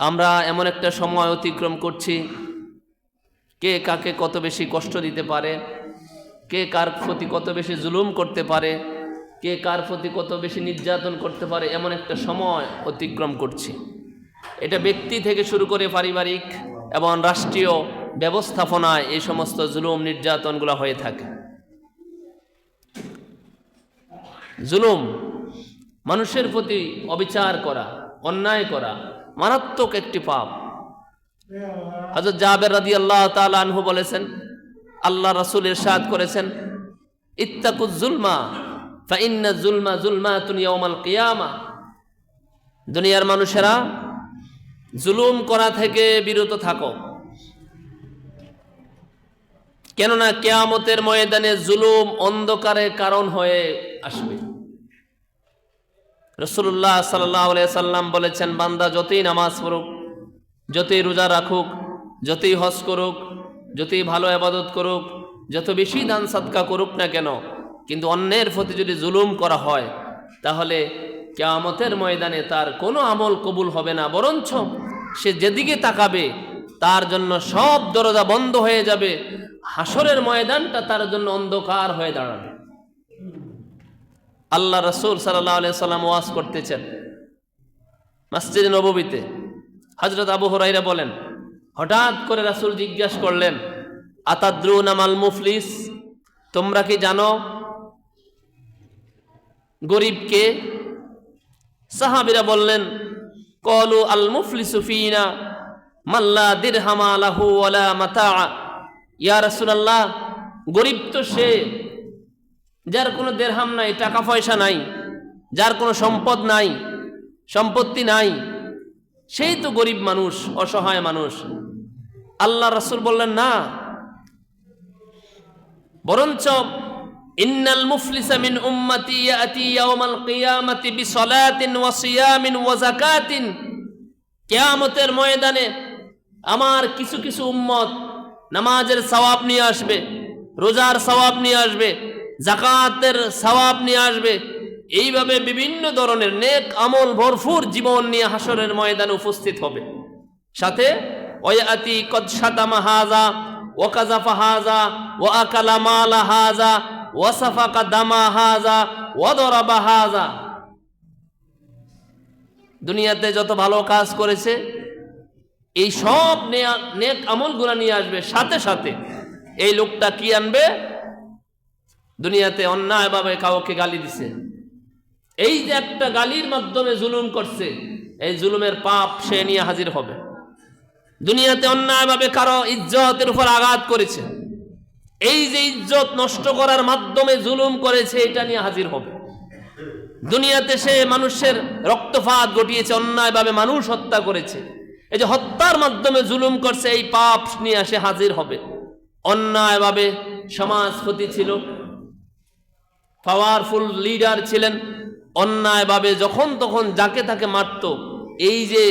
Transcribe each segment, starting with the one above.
আমরা এমন একটা সময় অতিক্রম করছি। কে কাকে কত বেশি কষ্ট দিতে পারে? কে কার প্রতি কত বেশি জুলুম করতে পারে? কে কার প্রতি কত বেশি নির্যাতন করতে পারে? এমন একটা সময় অতিক্রম করছি। এটা ব্যক্তি থেকে শুরু করে পারিবারিক এবং রাষ্ট্রীয় ব্যবস্থাপনায় এই সমস্ত জুলুম, নির্যাতনগুলো হয়ে থাকে। জুলুম, মানুষের প্রতি অবিচার করা, অন্যায় করা মারাত্মক একটি পাপ। হজরত জাবের রাদি আল্লাহ আনহু বলেছেন, আল্লাহ রাসুল ইরশাদ করেছেন ইত্তাকুজ জুলমা জুলমা জুলমা তুনিয়াউমাল কিয়ামা। দুনিয়ার মানুষেরা জুলুম করা থেকে বিরত থাকো। কেননা কেয়ামতের ময়দানে জুলুম অন্ধকারের কারণ হয়ে আসবে। রসুল্লাহ সাল্লাহ সাল্লাম বলেছেন, বান্দা যতই নামাজ পড়ুক, যতই রোজা রাখুক, যতই হজ করুক, যতই ভালো আবাদত করুক, যত বেশি দান সাদকা করুক না কেন, কিন্তু অন্যের প্রতি যদি জুলুম করা হয়, তাহলে কেয়ামতের ময়দানে তার কোনো আমল কবুল হবে না। বরঞ্চ সে যেদিকে তাকাবে, তার জন্য সব দরজা বন্ধ হয়ে যাবে হাসরের ময়দানটা তার জন্য অন্ধকার হয়ে দাঁড়াবে। আল্লাহ রসুল সাল্লাম ওয়াজ করতেছেন। মসজিদ নবীতে হজরত আবু হরাইরা বলেন, হঠাৎ করে রাসুল জিজ্ঞাসা করলেন, আতাদ্রুন আমাল মুফলিস? তোমরা কি জানো গরিবকে সাহাবিরা বললেন, কলু আল মুফলিসু ফিনা মাল্লা দিরহামা লাহু ওয়ালা মাতা ইয়া রাসূলুল্লাহ, গরিব তো সে যার কোনো দেরহাম নাই টাকা পয়সা নাই, যার কোনো সম্পদ নাই, সম্পত্তি নাই, সেই তো গরিব মানুষ, অসহায় মানুষ। আল্লাহ রাসূল বললেন, না। বরঞ্চ, ইন্নাল মুফলিসা মিন উম্মতি ইয়াতি ইয়াউমাল কিয়ামাতি বিসলাতিন ওয়া সিয়ামিন ওয়া যাকাতিন। কিয়ামতের ময়দানে আমার কিছু কিছু উম্মত নামাজের সওয়াব নিয়ে আসবে, রোজার সওয়াব নিয়ে আসবে জাকাতের সওয়াব নিয়ে আসবে। এইভাবে বিভিন্ন ধরনের নেক আমল ভরপুর জীবন নিয়ে হাসরের ময়দানে উপস্থিত হবে। সাথে ওয়াতি কদ শাতামা হাজা ও কাজাফা হাজা ও আকালা মালা হাজা ও সাফাকা দামা হাজা ও দরাবা হাজা দুনিয়াতে যত ভালো কাজ করেছে, এই সব নেক আমলগুলো নিয়ে আসবে। সাথে সাথে এই লোকটা কি আনবে? দুনিয়াতে অন্যায়ভাবে কাউকে গালি দিছে। এই যে একটা গালির মাধ্যমে জুলুম করছে, এই জুলুমের পাপ সে নিয়ে হাজির হবে। দুনিয়াতে অন্যায়ভাবে কারও ইজ্জতের উপর আঘাত করেছে। এই যে ইজ্জত নষ্ট করার মাধ্যমে জুলুম করেছে, এটা নিয়ে হাজির হবে। দুনিয়াতে সে মানুষের রক্তপাত ঘটিয়েছে অন্যায়ভাবে মানুষ হত্যা করেছে। এই যে হত্যার মাধ্যমে জুলুম করছে, এই পাপ নিয়ে সে হাজির হবে। অন্যায়ভাবে সমাজপতি ছিল পাওয়ারফুল লিডার ছিলেন। অন্যায়ভাবে যখন তখন যাকে তাকে মারত। এই যে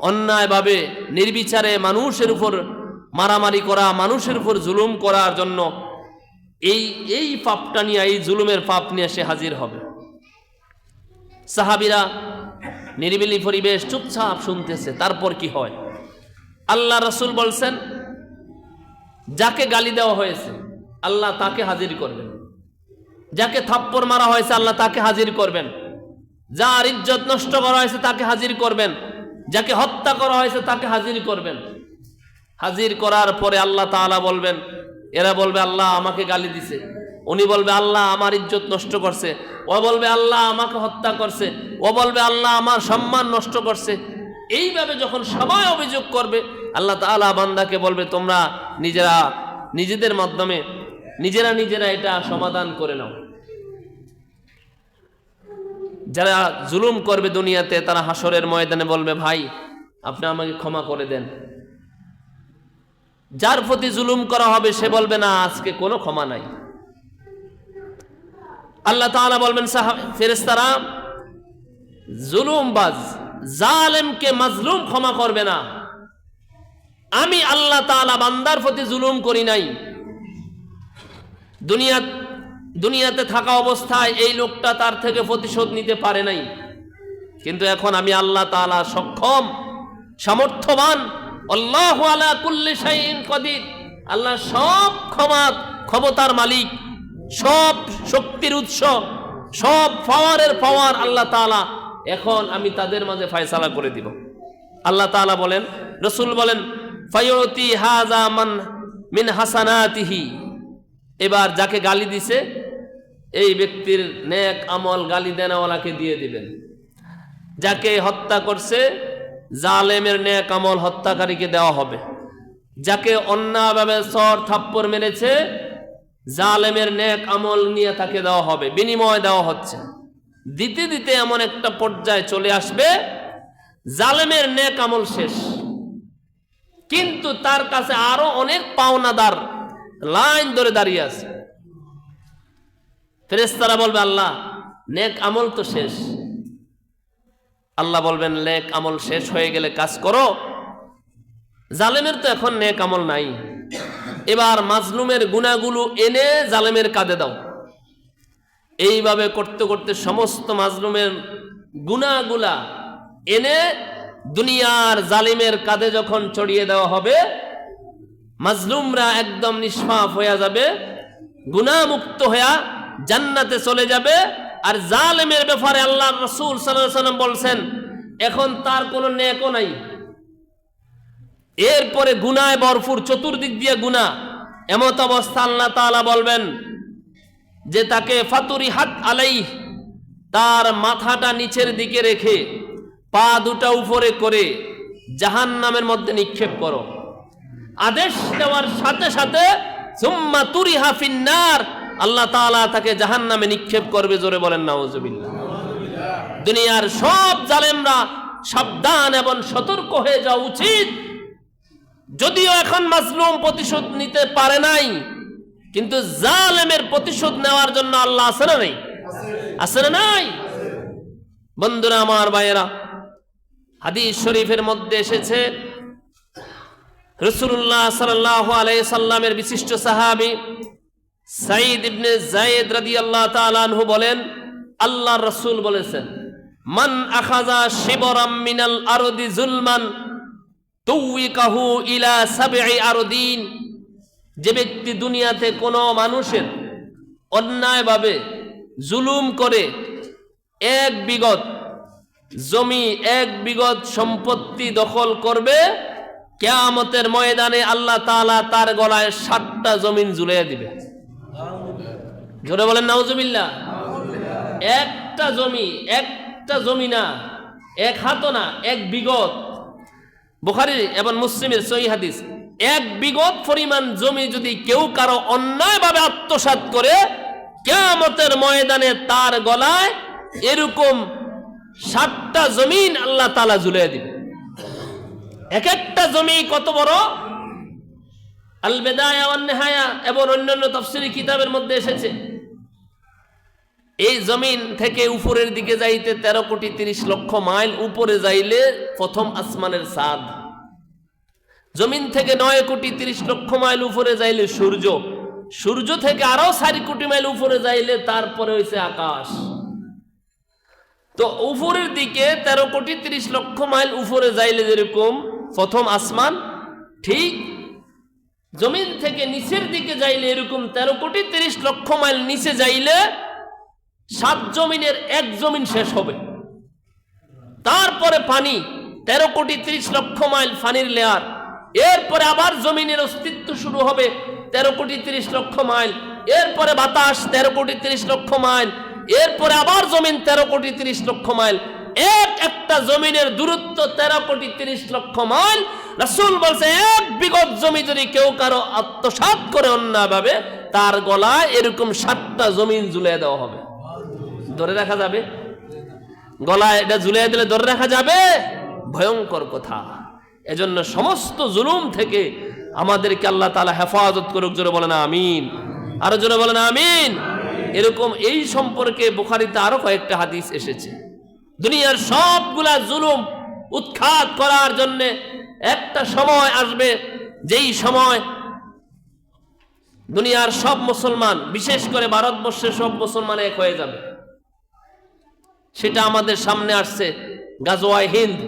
অন্যায়ভাবে নির্বিচারে মানুষের উপর মারামারি করা, মানুষের উপর জুলুম করার জন্য এই এই পাপটা নিয়ে, এই জুলুমের পাপ নিয়ে সে হাজির হবে। সাহাবিরা নিরিবিলি পরিবেশ চুপচাপ শুনতেছে, তারপর কি হয়? আল্লাহ রসুল বলছেন, যাকে গালি দেওয়া হয়েছে, আল্লাহ তাকে হাজির করবেন। যাকে থাপ্পড় মারা হয়েছে আল্লাহ তাকে হাজির করবেন। যার ইজ্জত নষ্ট করা হয়েছে তাকে হাজির করবেন। যাকে হত্যা করা হয়েছে তাকে হাজির করবেন। হাজির করার পরে আল্লাহ তাআলা বলবেন, এরা বলবে, আল্লাহ আমাকে গালি দিছে। উনি বলবে, আল্লাহ আমার ইজ্জত নষ্ট করছে। ও বলবে, আল্লাহ আমাকে হত্যা করছে। ও বলবে, আল্লাহ আমার সম্মান নষ্ট করছে। এইভাবে যখন সবাই অভিযোগ করবে, আল্লাহ তাআলা বান্দাকে বলবে, তোমরা নিজেরা, নিজেদের মাধ্যমে, নিজেরা নিজেরা এটা সমাধান করে নাও। যারা জুলুম করবে দুনিয়াতে, তারা হাসরের ময়দানে বলবে, ভাই, আপনি আমাকে ক্ষমা করে দেন। যার প্রতি জুলুম করা হবে, সে বলবে, না, আজকে কোনো ক্ষমা নাই। আল্লাহ তাআলা বলবেন ফেরেস্তারা জুলুমবাজ, জালেমকে মাজলুম ক্ষমা করবে না। আমি আল্লাহ তাআলা বান্দার প্রতি জুলুম করি নাই। দুনিয়া দুনিয়াতে থাকা অবস্থায় এই লোকটা তার থেকে প্রতিশোধ নিতে পারে নাই। কিন্তু এখন আমি আল্লাহ তাআলা সক্ষম, সামর্থ্যবান, আল্লাহ আলা কুল্লি শাইইন কদির। আল্লাহ সব ক্ষমা, ক্ষমতার মালিক, সব শক্তির উৎস, সব পাওয়ারের পাওয়ার আল্লাহ তাআলা এখন আমি তাদের মাঝে ফায়সালা করে দিব। আল্লাহ তাআলা বলেন, রসুল বলেন, ফায়ুতি হাজা মান মিন হাসানাতিহি। এবার যাকে গালি দিছে এই ব্যক্তির নেক আমল গালি দেনাওয়ালাকে দিয়ে দিবেন। যাকে হত্যা করছে, জালেমের নেক আমল হত্যাকারীকে দেওয়া হবে। যাকে অন্যায়ভাবে সর থাপ্পড় মেরেছে, জালেমের নেক আমল নিয়ে তাকে দেওয়া হবে, বিনিময় দেওয়া হচ্ছে। দিতে দিতে এমন একটা পর্যায়ে চলে আসবে, জালেমের নেক আমল শেষ। কিন্তু তার কাছে আরও অনেক পাওনাদার লাইন ধরে দাঁড়িয়ে আছে। ফেরেস্তারা বলবে, আল্লাহ, নেক আমল তো শেষ। আল্লাহ বলবেন, নেক আমল শেষ হয়ে গেলে কাজ করো। জালেমের তো এখন নেক আমল নাই। এবার মাজলুমের গুণাগুলো এনে জালেমের কাঁধে দাও। এইভাবে করতে করতে সমস্ত মাজলুমের গুণাগুলা এনে দুনিয়ার জালিমের কাঁধে যখন চড়িয়ে দেওয়া হবে, মাজলুমরা একদম নিষ্পাপ হয়ে যাবে, গুণামুক্ত হইয়া জান্নাতে চলে যাবে। আর জালেমের ব্যাপারে আল্লাহ রসুল সাল্লাম বলছেন, এখন তার কোনো নেকও নাই। এরপরে গুনায় বরফুর চতুর্দিক দিয়ে গুণা এমত অবস্থা আল্লাহ তাআলা বলবেন যে তাকে ফাতুরি হাত আলাই তার মাথাটা নিচের দিকে রেখে, পা দুটা উপরে করে জাহান নামের মধ্যে নিক্ষেপ করো। আদেশ দেওয়ার সাথে সাথে, সুম্মা তুরিহা ফিন্নার আল্লাহ তাআলা তাকে জাহান নামে নিক্ষেপ করবে, জোরে বলেন, নাউজুবিল্লাহ। দুনিয়ার সব জালেমরা সাবধান এবং সতর্ক হয়ে যাওয়া উচিত। যদিও এখন মাজলুম প্রতিশোধ নিতে পারে নাই, কিন্তু জালেমের প্রতিশোধ নেওয়ার জন্য আল্লাহ আছে না নেই? আছে না নাই? বন্ধুরা, আমার ভাইয়েরা, হাদিস শরীফের মধ্যে এসেছে রসুল্লাহ সাল্লাহ আলাই সাল্লামের বিশিষ্ট সাহাবি সাইদ ইবনে জায়েদ রাদিয়াল্লাহু তাআলা আনহু বলেন, আল্লাহ রসুল বলেছেন, মান আখাযা শিবরাম মিনাল আরদি জুলমান তুউইকাহু ইলা সাবঈ আরদিন যে ব্যক্তি দুনিয়াতে কোনো মানুষের অন্যায়ভাবে জুলুম করে, এক বিগত জমি, এক বিগত সম্পত্তি দখল করবে, কেয়ামতের ময়দানে আল্লাহ তালা তার গলায় সাতটা জমিন ঝুলিয়ে দিবে। জোরে বলেন, নাউজুবিল্লাহ। একটা জমি একটা জমি না, এক হাতও না, এক বিগত। বুখারি এবং মুসলিমের সহি হাদিস, এক বিগত পরিমাণ জমি যদি কেউ কারও অন্যায়ভাবে আত্মসাৎ করে, কেয়ামতের ময়দানে তার গলায় এরকম সাতটা জমিন আল্লাহ তালা ঝুলিয়ে দিবে। এক একটা জমি কত বড়? আল বেদায়া ওয়ান এবং অন্যান্য তফসিলি কিতাবের মধ্যে এসেছে। এই জমিন থেকে উপরের দিকে যাইতে তেরো কোটি তিরিশ লক্ষ মাইল উপরে যাইলে প্রথম আসমানের সাদ। জমিন থেকে নয় কোটি তিরিশ লক্ষ মাইল উপরে যাইলে সূর্য। সূর্য থেকে আরও চারি কোটি মাইল উপরে যাইলে তারপরে হয়েছে আকাশ। তো উপরের দিকে তেরো কোটি তিরিশ লক্ষ মাইল উপরে যাইলে যেরকম প্রথম আসমান, ঠিক জমিন থেকে নিচের দিকে যাইলে এরকম তেরো কোটি তিরিশ লক্ষ মাইল নিচে যাইলে সাত জমিনের এক জমিন শেষ হবে। তারপরে পানি তেরো কোটি ত্রিশ লক্ষ মাইল পানির লেয়ার। এরপরে আবার জমিনের অস্তিত্ব শুরু হবে তেরো কোটি ত্রিশ লক্ষ মাইল। এরপরে বাতাস তেরো কোটি ত্রিশ লক্ষ মাইল। এরপরে আবার জমিন তেরো কোটি ত্রিশ লক্ষ মাইল। এক একটা জমিনের দূরত্ব তেরো কোটি ত্রিশ লক্ষ মাইল। রাসূল বলছে, এক বিগত জমি যদি কেউ কারও আত্মসাৎ করে অন্যভাবে তার গলায় এরকম সাতটা জমিন ঝুলিয়ে দেওয়া হবে। ধরে রাখা যাবে? গলায় এটা ঝুলিয়ে দিলে ধরে রাখা যাবে? ভয়ঙ্কর কথা। এজন্য সমস্ত জুলুম থেকে আমাদেরকে আল্লাহ তালা হেফাজত করুক, জোরে বলেন আমিন। আরও জোরে বলেন আমিন। এরকম এই সম্পর্কে বুখারিতে আরও কয়েকটা হাদিস এসেছে। দুনিয়ার সবগুলা জুলুম উৎখাত করার জন্যে একটা সময় আসবে, যেই সময় দুনিয়ার সব মুসলমান, বিশেষ করে ভারতবর্ষের সব মুসলমান এক হয়ে যাবে। সেটা আমাদের সামনে আসছে। গাজোয়াই হিন্দ।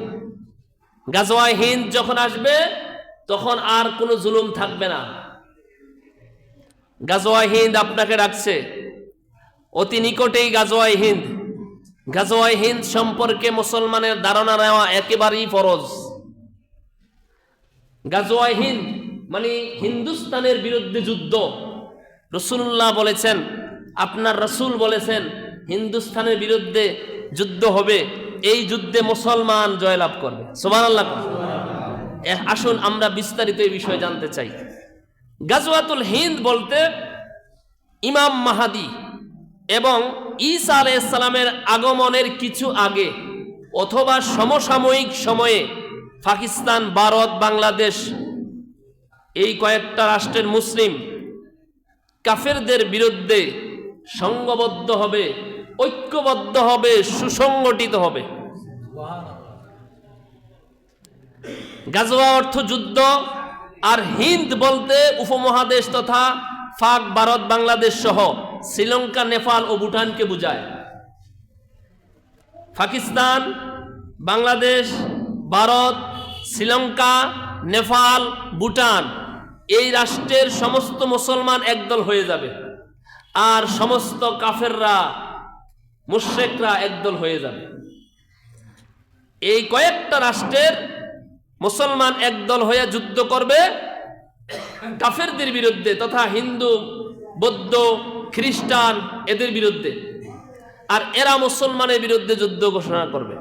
গাজওয়ায় হিন্দ যখন আসবে, তখন আর কোনো জুলুম থাকবে না। গাজওয়ায় হিন্দ আপনাকে ডাকছে অতি নিকটেই গাজোয়াই হিন্দ। গাজোয়াই হিন্দ সম্পর্কে মুসলমানের ধারণা নেওয়া একেবারেই ফরজ। গাজওয়ায় হিন্দ মানে হিন্দুস্তানের বিরুদ্ধে যুদ্ধ। রসুল্লাহ বলেছেন, আপনার রসুল বলেছেন, হিন্দুস্তানের বিরুদ্ধে যুদ্ধ হবে, এই যুদ্ধে মুসলমান জয়লাভ করবে। সোমান আল্লাহ আসুন আমরা বিস্তারিত এই বিষয়ে জানতে চাই। গাজওয়াতুল হিন্দ বলতে ইমাম মাহাদি এবং ঈসা আলাইসালামের আগমনের কিছু আগে অথবা সমসাময়িক সময়ে পাকিস্তান, ভারত, বাংলাদেশ, এই কয়েকটা রাষ্ট্রের মুসলিম কাফেরদের বিরুদ্ধে সংঘবদ্ধ হবে ঐক্যবদ্ধ হবে, সুসংগঠিত হবে। গাজওয়া অর্থ যুদ্ধ, আর হিন্দ বলতে উপমহাদেশ তথা ফাক ভারত, বাংলাদেশ সহ শ্রীলঙ্কা, নেপাল ও ভুটানকে বোঝায়। পাকিস্তান, বাংলাদেশ, ভারত, শ্রীলঙ্কা, নেপাল, ভুটান এই রাষ্ট্রের সমস্ত মুসলমান একদল হয়ে যাবে। আর সমস্ত কাফেররা মুশ্রেকরা একদল হয়ে যাবে। এই কয়েকটা রাষ্ট্রের মুসলমান একদল হয়ে যুদ্ধ করবে। কাফেরদের বিরুদ্ধে তথা হিন্দু, বৌদ্ধ, খ্রিস্টান এদের বিরুদ্ধে। আর এরা মুসলমানের বিরুদ্ধে যুদ্ধ ঘোষণা করবে।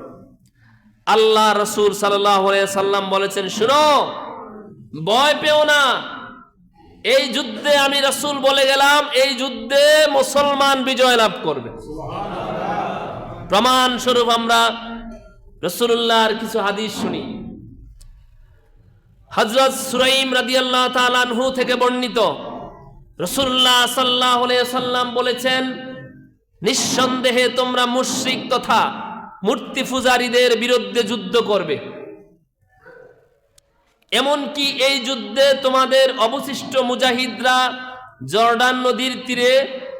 আল্লাহ রসুল সাল্লাম বলেছেন, শুনো, ভয় পেও না। এই যুদ্ধে আমি রসুল বলে গেলাম, এই যুদ্ধে মুসলমান বিজয় লাভ করবে। প্রমাণ স্বরূপ আমরা রসুল্লাহর কিছু হাদিস শুনি। হজরত সুরাইম রাদিয়াল্লাহ তালানহু থেকে বর্ণিত, রসুল্লাহ সাল্লাহ সাল্লাম বলেছেন, নিঃসন্দেহে তোমরা মুশ্রিক তথা মূর্তি পূজারীদের বিরুদ্ধে যুদ্ধ করবে। এমনকি এই যুদ্ধে তোমাদের অবশিষ্ট মুজাহিদরা জর্ডান নদীর তীরে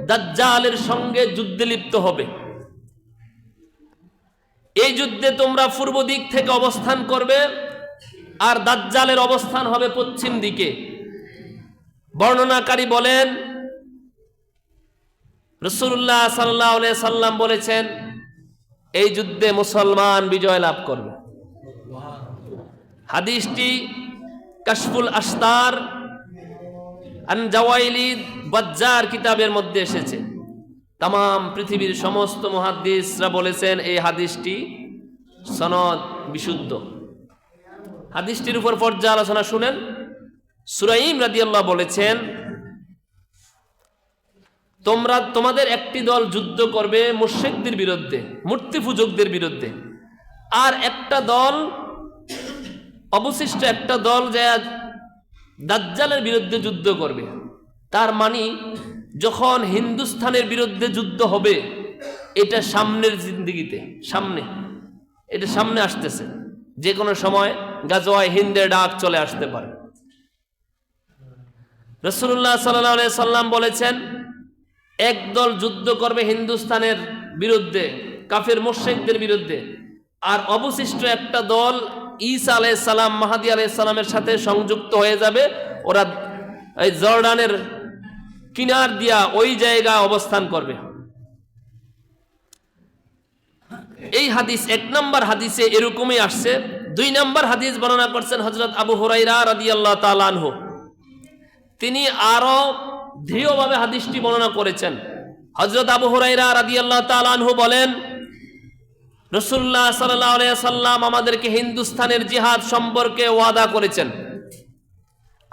দাজ্জালের সঙ্গে যুদ্ধে লিপ্ত হবে। এই যুদ্ধে তোমরা পূর্ব দিক থেকে অবস্থান করবে আর দাজ্জালের অবস্থান হবে পশ্চিম দিকে। বর্ণনাকারী বলেন রসুল্লাহ সাল্লাহ সাল্লাম বলেছেন, এই যুদ্ধে মুসলমান বিজয় লাভ করবে। হাদিসটি কাশফুল আস্তার আন জাওয়াইলি বাজ্জার কিতাবের মধ্যে এসেছে। তাম পৃথিবীর সমস্ত মহাদ্দিসরা বলেছেন, এই হাদিসটি সনদ বিশুদ্ধ। হাদিসটির উপর পর্যালোচনা শুনেন। সুরাইম রাদিয়াল্লাহ বলেছেন, তোমরা, তোমাদের একটি দল যুদ্ধ করবে মুর্শেকদের বিরুদ্ধে মূর্তি পূজকদের বিরুদ্ধে। আর একটা দল, অবশিষ্ট একটা দল যে দাজ্জালের বিরুদ্ধে যুদ্ধ করবে। তার মানে যখন হিন্দুস্থানের বিরুদ্ধে যুদ্ধ হবে, এটা সামনের জিন্দিগিতে, সামনে, এটা সামনে আসতেছে। যে কোনো সময় গাজওয়ায় হিন্দের ডাক চলে আসতে পারে। রসুল্লাহ সাল্লাহ সাল্লাম বলেছেন, একদল যুদ্ধ করবে হিন্দুস্তানের বিরুদ্ধে, কাফের মোর্শেকদের বিরুদ্ধে। আর অবশিষ্ট একটা দল ঈসা আলাই সালাম, মাহাদি আলাই সালামের সাথে সংযুক্ত হয়ে যাবে। ওরা এই জর্ডানের কিনার দিয়া ওই জায়গা অবস্থান করবে। এই হাদিস এক নম্বর হাদিসে এরকমই আসছে। দুই নম্বর হাদিস বর্ণনা করছেন হজরত আবু হুরাইরা রাদি আল্লাহ তালানহ তিনি আরও দৃঢ়ভাবে হাদিসটি বর্ণনা করেছেন। হজরত আবু হুরাইরা রাদি আল্লাহ তালানহু বলেন রসুল্লাহ সাল্লাহ সাল্লাম আমাদেরকে হিন্দুস্তানের জিহাদ সম্পর্কে ওয়াদা করেছেন।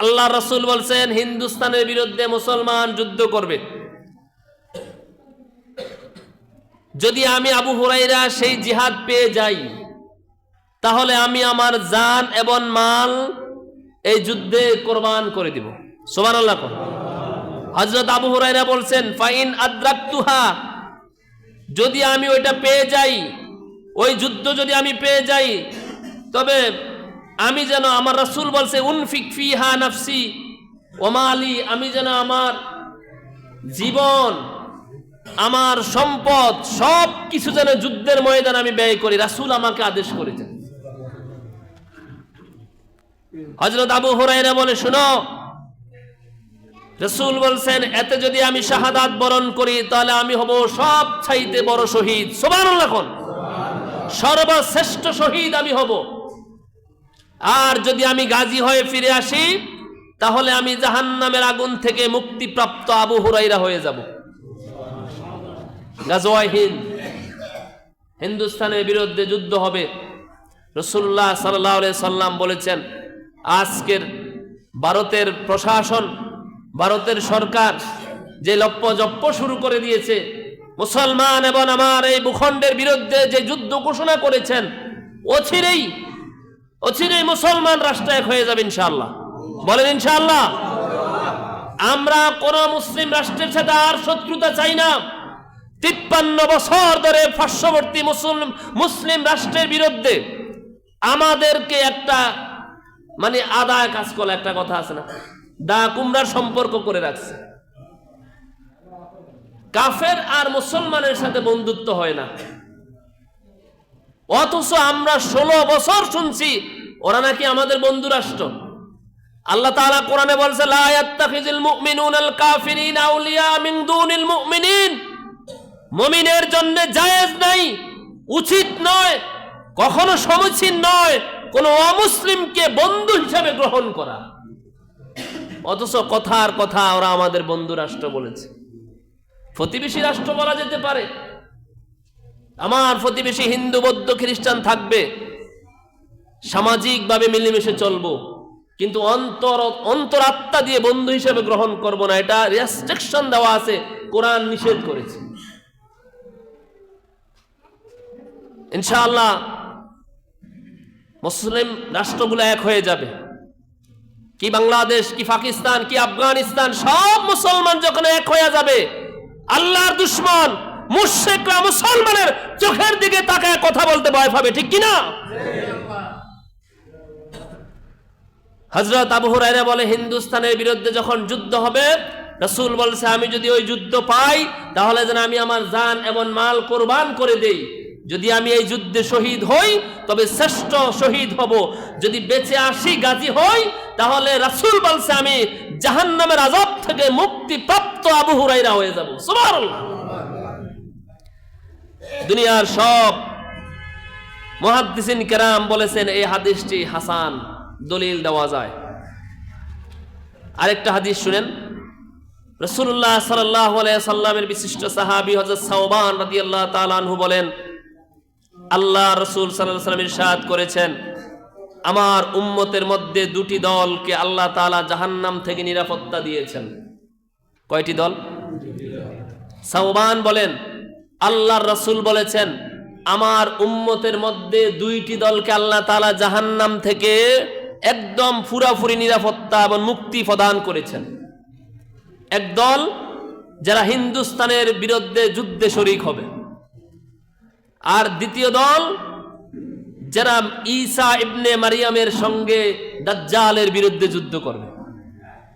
আল্লাহ রসুল বলছেন, হিন্দুস্তানের বিরুদ্ধে মুসলমান যুদ্ধ করবে। যদি আমি আবু হুরাইরা সেই জিহাদ পেয়ে যাই, তাহলে আমি আমার জান এবং মাল এই যুদ্ধে কোরবান করে দিব। সোমান আল্লাহ হজরত আবু হুরাইরা বলছেন, ফাইন আদ্রাক্তুহা যদি আমি ওইটা পেয়ে যাই, ওই যুদ্ধ যদি আমি পেয়ে যাই, তবে আমি যেন আমার রাসূল বলছে, উনফিক ফিহা নাফসি ওমালি আমি যেন আমার জীবন, আমার সম্পদ সব কিছু যেন যুদ্ধের ময়দান আমি ব্যয় করি। রাসূল আমাকে আদেশ করেছেন। হজরত আবু হরাইরা বলে, শুনো, রসুল বলছেন, এতে যদি আমি শাহাদাত বরণ করি, তাহলে আমি হব সব চাইতে বড় শহীদ। সোমান সর্বশ্রেষ্ঠ শহীদ আমি হব। আর যদি আমি গাজী হয়ে ফিরে আসি, তাহলে আমি জাহান্নামের আগুন থেকে মুক্তিপ্রাপ্ত আবু হুরাইরা হয়ে যাব। গাজওয়াই হিন্দ। হিন্দুস্তানের বিরুদ্ধে যুদ্ধ হবে। রসুল্লাহ সাল্লাহ সাল্লাম বলেছেন, আজকের ভারতের প্রশাসন, ভারতের সরকার যে লপ্প জপ্প শুরু করে দিয়েছে, মুসলমান এবং আমার এই ভূখণ্ডের বিরুদ্ধে যে যুদ্ধ ঘোষণা করেছেন, অচিরেই অচিরেই মুসলমান রাষ্ট্র এক হয়ে যাবে ইনশাআল্লাহ। বলেন ইনশাআল্লাহ। আমরা কোন মুসলিম রাষ্ট্রের সাথে আর শত্রুতা চাই না। তিপ্পান্ন বছর ধরে পার্শ্ববর্তী মুসলিম মুসলিম রাষ্ট্রের বিরুদ্ধে আমাদেরকে একটা মানে আদায় কাজ করা একটা কথা আছে না, দা কুমড়ার সম্পর্ক করে রাখছে। কাফের আর মুসলমানের সাথে বন্ধুত্ব হয় না। অথচ আমরা ষোলো বছর শুনছি, ওরা নাকি আমাদের বন্ধু রাষ্ট্র। আল্লাহ তাআলা কোরআনে বলছে, লা আউলিয়া জন্য জায়েজ নাই, উচিত নয়, কখনো সমীচীন নয়, কোন অমুসলিমকে বন্ধু হিসাবে গ্রহণ করা। অথচ কথার কথা ওরা আমাদের বন্ধু রাষ্ট্র বলেছে। প্রতিবেশী রাষ্ট্র বলা যেতে পারে। আমার প্রতিবেশী হিন্দু, বৌদ্ধ, খ্রিস্টান থাকবে। সামাজিকভাবে মিলেমিশে চলবো। কিন্তু অন্তর, অন্তরাত্মা দিয়ে বন্ধু হিসেবে গ্রহণ করব না। এটা রেস্ট্রিকশন দেওয়া আছে। কোরআন নিষেধ করেছে। ইনশাআল্লাহ মুসলিম রাষ্ট্রগুলো এক হয়ে যাবে। কি বাংলাদেশ, কি পাকিস্তান, কি আফগানিস্তান, সব মুসলমান যখন এক হয়ে যাবে, আল্লাহর দুশ্মন মুশেকরা মুসলমানের চোখের দিকে তাকায় কথা বলতে ভয় পাবে, ঠিক কিনা? হজরত আবু হুরায়রা বলে, হিন্দুস্তানের বিরুদ্ধে যখন যুদ্ধ হবে, রসুল বলছে, আমি যদি ওই যুদ্ধ পাই, তাহলে যেন আমি আমার জান এবং মাল কোরবান করে দেই। যদি আমি এই যুদ্ধে শহীদ হই, তবে শ্রেষ্ঠ শহীদ হব। যদি বেঁচে আসি, গাজী হই, তাহলে রাসূল বলছে, আমি জাহান্নামের আজাব থেকে মুক্তিপ্রাপ্ত আবু হুরাইরা হয়ে যাব। সুবহানাল্লাহ। দুনিয়ার সব মহাদ্দিসিন কেরাম বলেছেন, এই হাদিসটি হাসান দলিল দেওয়া যায়। আরেকটা হাদিস শুনেন। রসুল্লাহ সাল্লাহ সাল্লামের বিশিষ্ট সাহাবি হজরত সাউবান রাদি আল্লাহ তালানহু বলেন, আল্লাহ রসুল সাল্লাহ সাল্লাম ইরশাদ করেছেন, আমার উম্মতের মধ্যে দুটি দলকে আল্লাহ তাআলা জাহান্নাম থেকে নিরাপত্তা দিয়েছেন। কয়টি দল? সাউবান বলেন আল্লাহর রসুল বলেছেন, আমার উম্মতের মধ্যে দুইটি দলকে আল্লাহ তাআলা জাহান্নাম থেকে একদম ফুরাফুরি, নিরাপত্তা এবং মুক্তি প্রদান করেছেন। একদল যারা হিন্দুস্তানের বিরুদ্ধে যুদ্ধে শরিক হবে। আর দ্বিতীয় দল যারা ঈসা ইবনে মারিয়ামের সঙ্গে দাজ্জালের বিরুদ্ধে যুদ্ধ করবে।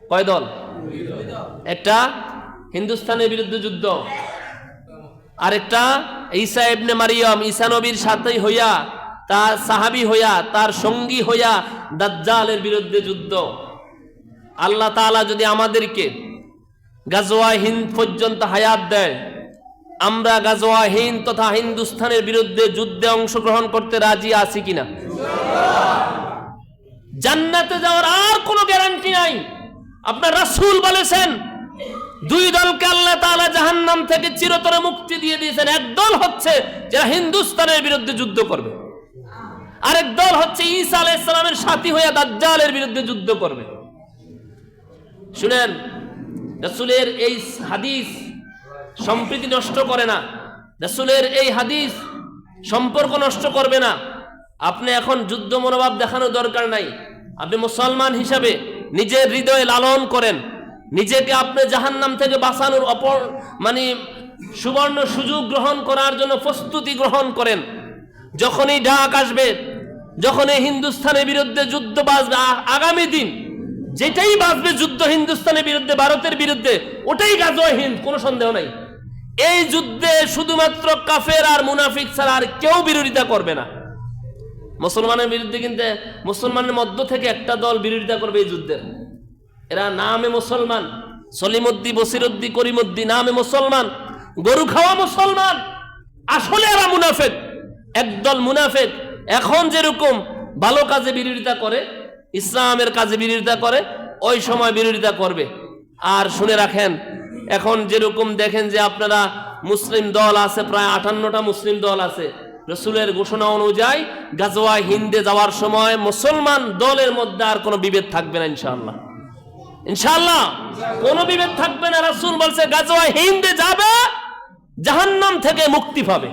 কয় দল? একটা হিন্দুস্তানের বিরুদ্ধে যুদ্ধ। আরেকটা, ঈসা ইবনে মারিয়াম, ঈসা নবীর সাথেই হইয়া, তার সাহাবি হইয়া, তার সঙ্গী হইয়া দাজ্জালের বিরুদ্ধে যুদ্ধ। আল্লাহ তাআলা যদি আমাদেরকে গাজওয়া হিন্দ পর্যন্ত হায়াত দেয়, আমরা গাজওয়া হিন্দ তথা হিন্দুস্তানের বিরুদ্ধে যুদ্ধে অংশগ্রহণ করতে রাজি আছি কিনা? জান্নাতে যাওয়ার আর কোনো গ্যারান্টি নাই। আপনার রাসূল বলেছেন দুই দলকে আল্লাহ তাআলা জাহান্নাম থেকে চিরতরে মুক্তি দিয়ে দিয়েছেন। এক দল হচ্ছে যারা হিন্দুস্তানের বিরুদ্ধে যুদ্ধ করবে। আরেক দল হচ্ছে ঈসা আলাইহিস সালামের সাথী হয়ে দাজ্জালের বিরুদ্ধে যুদ্ধ করবে। শুনেন, রাসূলের এই হাদিস সম্প্রীতি নষ্ট করে না। রাসূলের এই হাদিস সম্পর্ক নষ্ট করবে না। আপনি এখন যুদ্ধ মনোভাব দেখানোর দরকার নাই। আপনি মুসলমান হিসাবে নিজের হৃদয়ে লালন করেন। নিজেকে আপনি জাহান্নাম থেকে বাঁচানোর অপর মানে সুবর্ণ সুযোগ গ্রহণ করার জন্য প্রস্তুতি গ্রহণ করেন। যখনই ডাক আসবে, যখনই হিন্দুস্তানের বিরুদ্ধে যুদ্ধ বাজবে আ- আগামী দিন যেটাই বাঁচবে যুদ্ধ হিন্দুস্তানের বিরুদ্ধে, ভারতের বিরুদ্ধে, ওটাই গাজওয়া হিন্দ, কোনো সন্দেহ নাই। এই যুদ্ধে শুধুমাত্র কাফের আর মুনাফিক ছাড়া আর কেউ বিরোধিতা করবে না। মুসলমানের বিরুদ্ধে কিন্তু, মুসলমানের মধ্য থেকে একটা দল বিরোধিতা করবে এই যুদ্ধের। এরা নামে মুসলমান সলিমুদ্দি বসিরুদ্দি করিমদ্দি নামে মুসলমান, গরু খাওয়া মুসলমান। আসলে এরা মুনাফেক, একদল মুনাফেক। এখন যেরকম ভালো কাজে বিরোধিতা করে, ইসলামের কাজে বিরোধিতা করে, ওই সময় বিরোধিতা করবে। আর শুনে রাখেন, এখন যেরকম দেখেন যে আপনারা মুসলিম দল আছে, প্রায় আটান্নটা মুসলিম দল আছে। রসুলের ঘোষণা অনুযায়ী গাজওয়া হিন্দে যাওয়ার সময় মুসলমান দলের মধ্যে আর কোনো বিভেদ থাকবে না, ইনশাআল্লাহ। ইনশাআল্লাহ, কোনো বিভেদ থাকবে না, রাসূল বলছে, গাজওয়া হিন্দে যাবে, জাহান্নাম থেকে মুক্তি পাবে।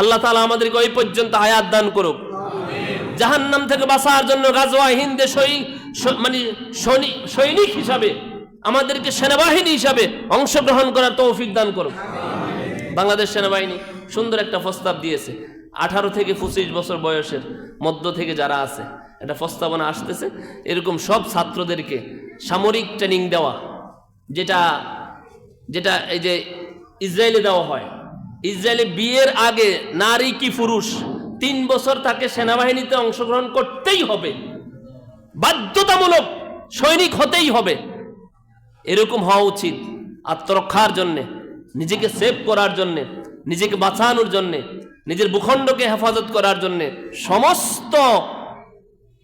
আল্লাহ তাআলা আমাদেরকে ওই পর্যন্ত হায়াত দান করুক। জাহান্নাম থেকে বাঁচার জন্য গাজওয়া হিন্দে মানে সৈনিক হিসাবে, আমাদেরকে সেনাবাহিনী হিসাবে অংশগ্রহণ করার তৌফিক দান করুক। বাংলাদেশ সেনাবাহিনী সুন্দর একটা প্রস্তাব দিয়েছে। আঠারো থেকে পঁচিশ বছর বয়সের মধ্য থেকে যারা আছে, একটা প্রস্তাবনা আসতেছে, এরকম সব ছাত্রদেরকে সামরিক ট্রেনিং দেওয়া, যেটা যেটা এই যে ইসরায়েলে দেওয়া হয়। ইসরায়েলে বিয়ের আগে নারী কি পুরুষ, তিন বছর তাকে সেনাবাহিনীতে অংশগ্রহণ করতেই হবে। বাধ্যতামূলক সৈনিক হতেই হবে। এরকম হওয়া উচিত আত্মরক্ষার জন্যে, নিজেকে সেভ করার জন্যে, নিজেকে বাঁচানোর জন্যে, নিজের ভূখণ্ডকে হেফাজত করার জন্যে সমস্ত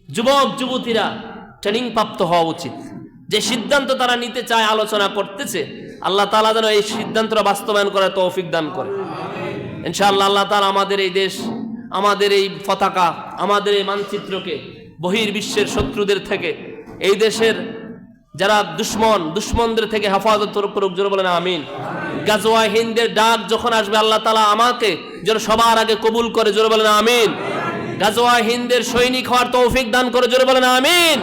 যুবক যুবতীরা ট্রেনিং প্রাপ্ত হওয়া উচিত। যে সিদ্ধান্ত তারা নিতে চায়, আলোচনা করতেছে, আল্লাহ তালা যেন এই সিদ্ধান্তটা বাস্তবায়ন করার তৌফিক দান করে। ইনশাআল্লাহ আল্লাহ তালা আমাদের এই দেশ, আমাদের এই পতাকা, আমাদের এই মানচিত্রকে বহির্বিশ্বের শত্রুদের থেকে, এই দেশের যারা দুশ্মন, দুশ্মনদের থেকে হেফাজত করুক জোরে বলেন আমিন। গাজোয়া হিন্দের ডাক যখন আসবে, আল্লাহ তালা আমাকে যেন সবার আগে কবুল করে, জোরে বলেন আমিন। গাজোয়া হিন্দের সৈনিক হওয়ার তৌফিক দান করে, জোরে বলেন আমিন।